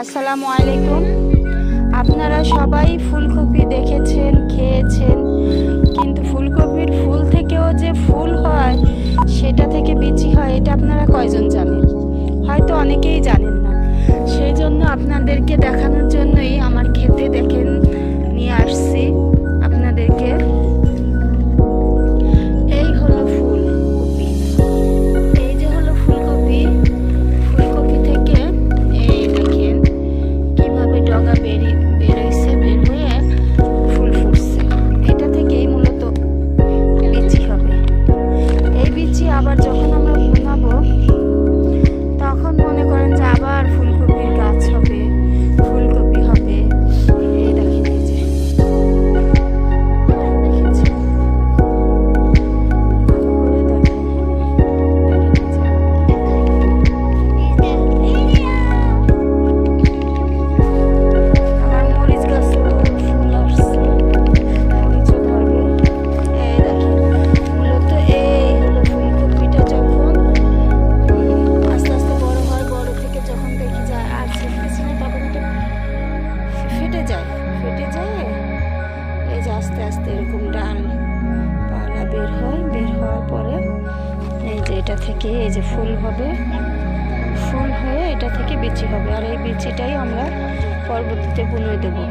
আসসালামু আলাইকুম। আপনারা সবাই ফুলকপি দেখেছেন, খেয়েছেন, কিন্তু ফুলকপির ফুল থেকেও যে ফুল হয়, সেটা থেকে বিচি হয়, এটা আপনারা কয়জন জানেন? হয়তো অনেকেই জানেন না। সেই জন্য আপনাদেরকে দেখানোর এই আস্তে আস্তে এরকম ডাল পালা বের হয়, বের হওয়ার পরে এই যে এটা থেকে এই যে ফুল হবে, ফুল হয়ে এটা থেকে বিচি হবে। আর এই বিচিটাই আমরা পরবর্তীতে বুনে দেবো।